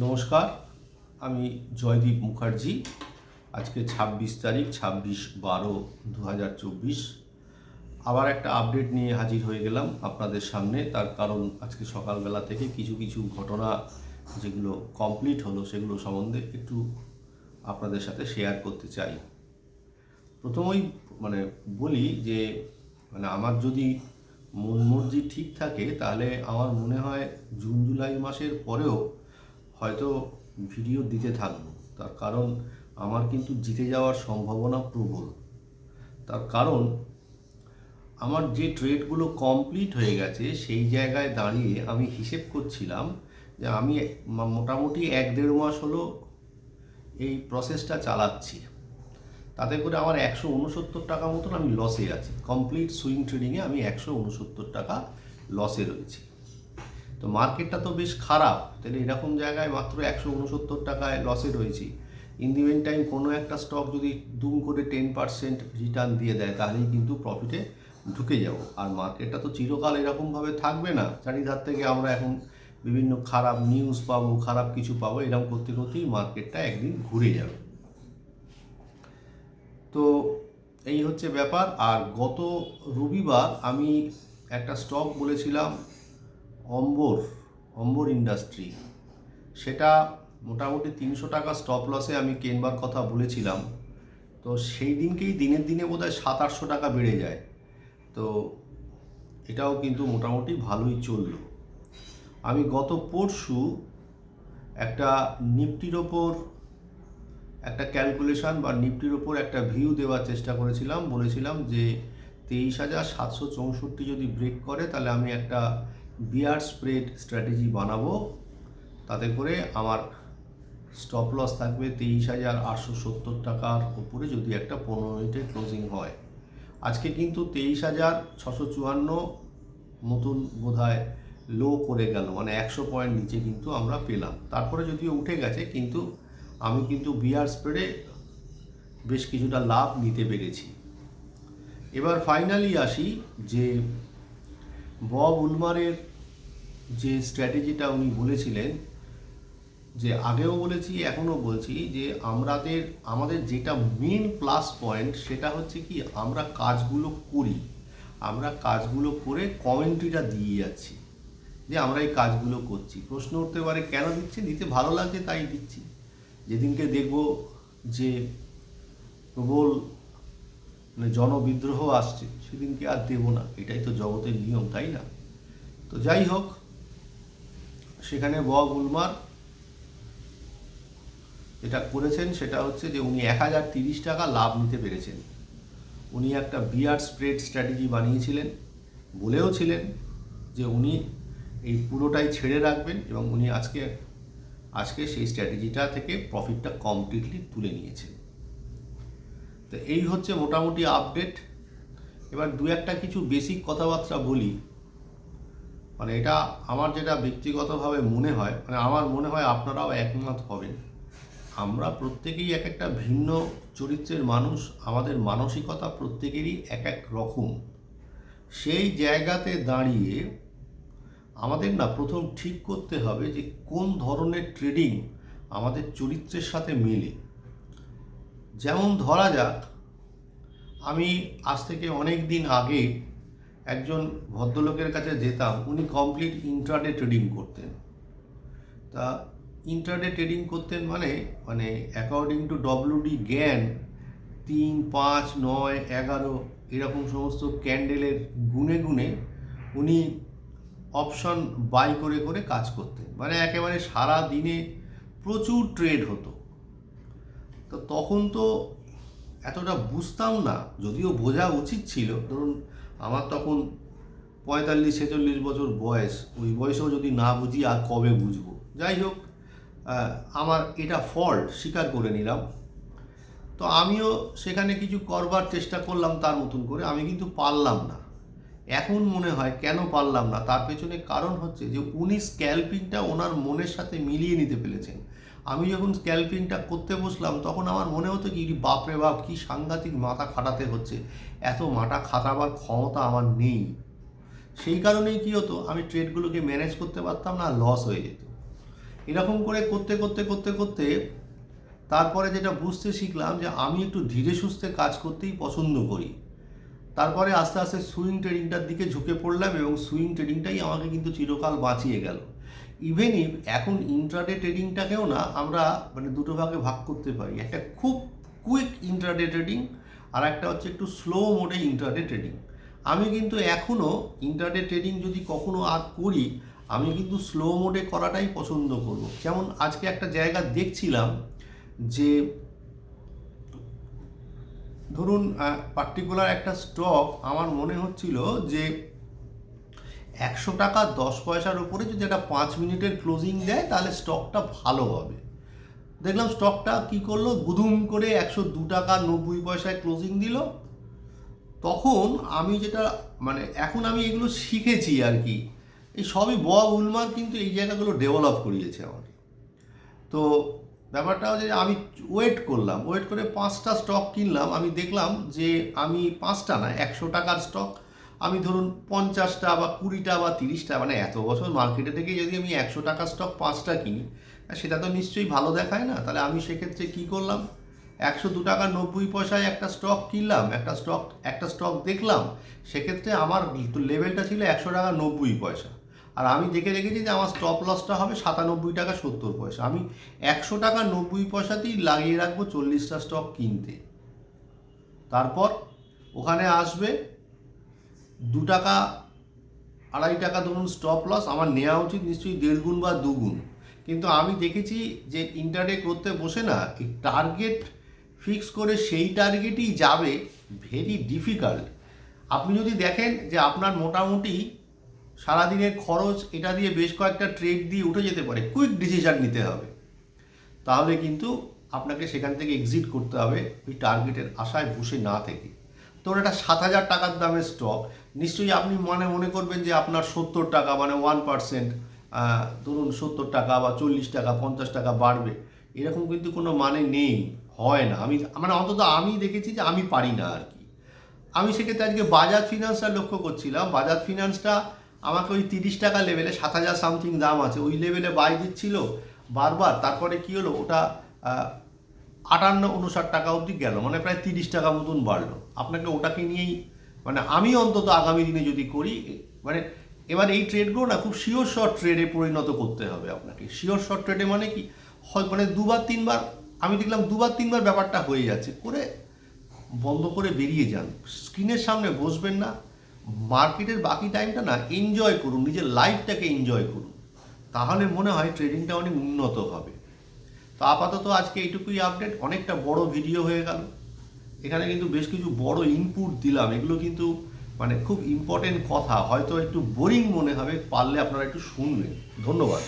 নমস্কার, আমি জয়দীপ মুখার্জি। আজকে ছাব্বিশ তারিখ, ছাব্বিশ বারো দু আবার একটা আপডেট নিয়ে হাজির হয়ে গেলাম আপনাদের সামনে। তার কারণ আজকে সকালবেলা থেকে কিছু কিছু ঘটনা যেগুলো কমপ্লিট হলো সেগুলো সম্বন্ধে একটু আপনাদের সাথে শেয়ার করতে চাই। প্রথমেই মানে বলি যে মানে আমার যদি মন মর্জি ঠিক থাকে, তাহলে আমার মনে হয় জুন, জুলাই মাসের পরেও হয়তো ভিডিও দিতে থাকব। তার কারণ আমার কিন্তু জিতে যাওয়ার সম্ভাবনা প্রবল। তার কারণ, আমার যে ট্রেডগুলো কমপ্লিট হয়ে গেছে, সেই জায়গায় দাঁড়িয়ে আমি হিসেব করছিলাম যে আমি মোটামুটি এক দেড় মাস হলো এই প্রসেসটা চালাচ্ছি। তাতে করে আমার একশো উনসত্তর টাকা মতন আমি লসে আছি। কমপ্লিট সুইং ট্রেডিংয়ে আমি একশো উনসত্তর টাকা লসে রয়েছি। তো মার্কেটটা তো বেশ খারাপ। তাহলে এরকম জায়গায় মাত্র একশো উনসত্তর টাকায় লসে রয়েছি। ইন দি মেন টাইম কোনো একটা স্টক যদি দুম করে টেন পার্সেন্ট রিটার্ন দিয়ে দেয়, তাহলেই কিন্তু প্রফিটে ঢুকে যাব। আর মার্কেটটা তো চিরকাল এরকমভাবে থাকবে না। চারিধার থেকে আমরা এখন বিভিন্ন খারাপ নিউজ পাবো, খারাপ কিছু পাবো, এরকম করতে করতেই মার্কেটটা একদিন ঘুরে যাবে। তো এই হচ্ছে ব্যাপার। আর গত রবিবার আমি একটা স্টক বলেছিলাম অম্বর অম্বর ইন্ডাস্ট্রি সেটা মোটামুটি তিনশো টাকা স্টপ লসে আমি কেনবার কথা বলেছিলাম। তো সেই দিনকেই দিনের দিনে বোধ হয় সাত, আটশো টাকা বেড়ে যায়। তো এটাও কিন্তু মোটামুটি ভালোই চলল। আমি গত পরশু একটা নিফটির ওপর একটা ক্যালকুলেশন বা নিফটির ওপর একটা ভিউ দেওয়ার চেষ্টা করেছিলাম। বলেছিলাম যে তেইশ হাজার সাতশো চৌষট্টি যদি ব্রেক করে, তাহলে আমি একটা বিয়ার স্প্রেড স্ট্র্যাটেজি বানাবো। তাতে করে আমার স্টপ লস থাকবে তেইশ হাজার আটশো সত্তর টাকার উপরে যদি একটা পনেরো মিনিটের ক্লোজিং হয়। আজকে কিন্তু তেইশ হাজার ছশো চুয়ান্ন মতন বোধহয় লো করে গেল মানে একশো পয়েন্ট নিচে কিন্তু আমরা পেলাম। তারপরে যদিও উঠে গেছে, কিন্তু আমি কিন্তু বিয়ার স্প্রেডে বেশ কিছুটা লাভ নিতে পেরেছি। এবার ফাইনালি আসি যে বব উলমারের যে স্ট্র্যাটেজিটা উনি বলেছিলেন, যে আগেও বলেছি, এখনও বলছি যে আমাদের আমাদের যেটা মেন প্লাস পয়েন্ট সেটা হচ্ছে কি, আমরা কাজগুলো করি। আমরা কাজগুলো করে কমেন্ট্রিটা দিয়ে যাচ্ছি, যে আমরা এই কাজগুলো করছি। প্রশ্ন উঠতে পারে, কেন দিচ্ছি? দিতে ভালো লাগছে তাই দিচ্ছি। যেদিনকে দেখব যে প্রবল মানে জনবিদ্রোহ আসছে, সেদিনকে আর দেবো না। এটাই তো জগতের নিয়ম, তাই না? তো যাই হোক, সেখানে বব উলমার যেটা করেছেন সেটা হচ্ছে যে উনি এক হাজার তিরিশ টাকা লাভ নিতে পেরেছেন। উনি একটা বিয়ার স্প্রেড স্ট্র্যাটেজি বানিয়েছিলেন, বলেও ছিলেন যে উনি এই পুরোটাই ছেড়ে রাখবেন এবং উনি আজকে আজকে সেই স্ট্র্যাটেজিটা থেকে প্রফিটটা কমপ্লিটলি তুলে নিয়েছেন। তো এই হচ্ছে মোটামুটি আপডেট এবার দু একটা কিছু বেসিক কথাবার্তা বলি। মানে এটা আমার যেটা ব্যক্তিগতভাবে মনে হয় মানে আমার মনে হয় আপনারাও একমত হবেন। আমরা প্রত্যেকেই এক একটা ভিন্ন চরিত্রের মানুষ, আমাদের মানসিকতা প্রত্যেকেরই এক এক রকম। সেই জায়গাতে দাঁড়িয়ে আমাদের না প্রথম ঠিক করতে হবে যে কোন ধরনের ট্রেডিং আমাদের চরিত্রের সাথে মেলে। যেমন ধরা যাক, আমি আজ থেকে অনেক দিন আগে একজন ভদ্রলোকের কাছে যেতাম, উনি কমপ্লিট ইন্ট্রাডে ট্রেডিং করতেন। তা ইন্টারডে ট্রেডিং করতেন মানে মানে অ্যাকর্ডিং টু ডব্লিউডি জ্ঞান তিন, পাঁচ, নয়, এগারো, এরকম সমস্ত ক্যান্ডেলের গুনে গুনে উনি অপশন বাই করে করে কাজ করতেন। মানে একেবারে সারা দিনে প্রচুর ট্রেড হতো। তো তখন তো এতটা বুঝতাম না, যদিও বোঝা উচিত ছিল। ধরুন, আমার তখন পঁয়তাল্লিশ, ছেচল্লিশ বছর বয়স। ওই বয়সেও যদি না বুঝি, আর কবে বুঝব? যাই হোক আমার এটা ফল্ট স্বীকার করে নিলাম। তো আমিও সেখানে কিছু করবার চেষ্টা করলাম তার মতন করে, আমি কিন্তু পারলাম না। এখন মনে হয়, কেন পারলাম না? তার পেছনে কারণ হচ্ছে যে, উনি স্ক্যালপিংটা ওনার মনের সাথে মিলিয়ে নিতে পেরেছেন। আমি যখন স্ক্যালপিংটা করতে বসলাম, তখন আমার মনে হতো কি বাপরে বাপ, কি সাংঘাতিক মাথা খাটাতে হচ্ছে। এত মাথা খাটাবার ক্ষমতা আমার নেই। সেই কারণেই কি হতো, আমি ট্রেডগুলোকে ম্যানেজ করতে পারতাম না লস হয়ে যেত। এরকম করে করতে করতে করতে করতে তারপরে যেটা বুঝতে শিখলাম যে, আমি একটু ধীরে সুস্থে কাজ করতেই পছন্দ করি। তারপরে আস্তে আস্তে সুইং ট্রেডিংটার দিকে ঝুঁকে পড়লাম এবং সুইং ট্রেডিংটাই আমাকে কিন্তু চিরকাল বাঁচিয়ে গেল। ইভেন ইফ এখন ইন্ট্রাডে ট্রেডিংটাকেও না আমরা মানে দুটো ভাগে ভাগ করতে পারি। একটা খুব কুইক ইন্ট্রাডে ট্রেডিং আর একটা হচ্ছে একটু স্লো মোডে ইন্ট্রাডে ট্রেডিং আমি কিন্তু এখনও ইন্ট্রাডে ট্রেডিং যদি কখনো আর করি, আমি কিন্তু স্লো মোডে করাটাই পছন্দ করব। যেমন আজকে একটা জায়গা দেখছিলাম যে ধরুন পার্টিকুলার একটা স্টক আমার মনে হচ্ছিল যে একশো টাকা, দশ পয়সার উপরে যদি একটা পাঁচ মিনিটের ক্লোজিং দেয়, তাহলে স্টকটা ভালো হবে। দেখলাম স্টকটা কি করল? গুদুম করে একশো দু টাকা নব্বই পয়সায় ক্লোজিং দিল। তখন আমি যেটা মানে এখন আমি এগুলো শিখেছি আর কি। এই সবই বব উলমার, কিন্তু এই জায়গাগুলো ডেভেলপ করিয়েছে আমার তো ব্যাপারটা হচ্ছে আমি ওয়েট করলাম। ওয়েট করে পাঁচটা স্টক কিনলাম। আমি দেখলাম যে আমি পাঁচটা না, একশো টাকার স্টক আমি ধরুন পঞ্চাশটা বা কুড়িটা বা তিরিশটা মানে এত বছর মার্কেটে থেকে যদি আমি একশো টাকার স্টক পাঁচটা কিনি সেটা তো নিশ্চয়ই ভালো দেখায় না। তাহলে আমি সেক্ষেত্রে কী করলাম? একশো দু টাকা নব্বই পয়সায় একটা স্টক কিনলাম, একটা স্টক একটা স্টক দেখলাম, সেক্ষেত্রে আমার লেভেলটা ছিল একশো টাকা নব্বই পয়সা। আর আমি দেখে রেখেছি যে আমার স্টপ লসটা হবে সাতানব্বই টাকা সত্তর পয়সা। আমি একশো টাকা নব্বই পয়সাতেই লাগিয়ে রাখব চল্লিশটা স্টক কিনতে। তারপর ওখানে আসবে দু টাকা, আড়াই টাকা ধরুন স্টপ লস আমার নেওয়া উচিত নিশ্চয়ই দেড় গুণ বা দুগুণ কিন্তু আমি দেখেছি যে ইন্টারডে করতে বসে না, এই টার্গেট ফিক্স করে সেই টার্গেটই যাবে ভেরি ডিফিকাল্ট আপনি যদি দেখেন যে আপনার মোটামুটি সারাদিনের খরচ এটা দিয়ে বেশ কয়েকটা ট্রেড দিয়ে উঠে যেতে পারে কুইক ডিসিশন নিতে হবে। তাহলে কিন্তু আপনাকে সেখান থেকে এক্সিট করতে হবে, ওই টার্গেটের আশায় বসে না থেকে। তো এটা সাত হাজার টাকার দামের স্টক নিশ্চয়ই আপনি মনে মনে করবেন যে আপনার সত্তর টাকা মানে ওয়ান পার্সেন্ট ধরুন সত্তর টাকা বা চল্লিশ টাকা, পঞ্চাশ টাকা বাড়বে। এরকম কিন্তু কোনো মানে নেই, হয় না। আমি মানে অন্তত আমি দেখেছি যে আমি পারি না আর কি। আমি সেক্ষেত্রে আজকে বাজাজ ফিনান্সটা লক্ষ্য করছিলাম। বাজাজ ফিনান্সটা আমাকে ওই তিরিশ টাকা লেভেলে সাত হাজার সামথিং দাম আছে। ওই লেভেলে বাই দিচ্ছিল, বারবার। তারপরে কি হলো? ওটা আটান্ন উনষাট টাকা অবধি গেল মানে প্রায় তিরিশ টাকা মতন বাড়লো। আপনাকে ওটাকে নিয়েই মানে আমি অন্তত আগামী দিনে যদি করি মানে এবার এই ট্রেডগুলো না খুব শিওর শর্ট ট্রেডে পরিণত করতে হবে আপনাকে। শিওর শর্ট ট্রেডে মানে কি, হয় মানে দুবার তিনবার, আমি দেখলাম দুবার তিনবার ব্যাপারটা হয়ে যাচ্ছে, করে বন্ধ করে বেরিয়ে যান। স্ক্রিনের সামনে বসবেন না, মার্কেটের বাকি টাইমটা না এনজয় করুন, নিজের লাইফটাকে এনজয় করুন। তাহলে মনে হয় ট্রেডিংটা অনেক উন্নত হবে। তো আপাতত আজকে এইটুকুই আপডেট অনেকটা বড় ভিডিও হয়ে গেল। এখানে কিন্তু বেশ কিছু বড় ইনপুট দিলাম। এগুলো কিন্তু মানে খুব ইম্পর্টেন্ট কথা। হয়তো একটু বোরিং মনে হবে, পারলে আপনারা একটু শুনবেন। ধন্যবাদ।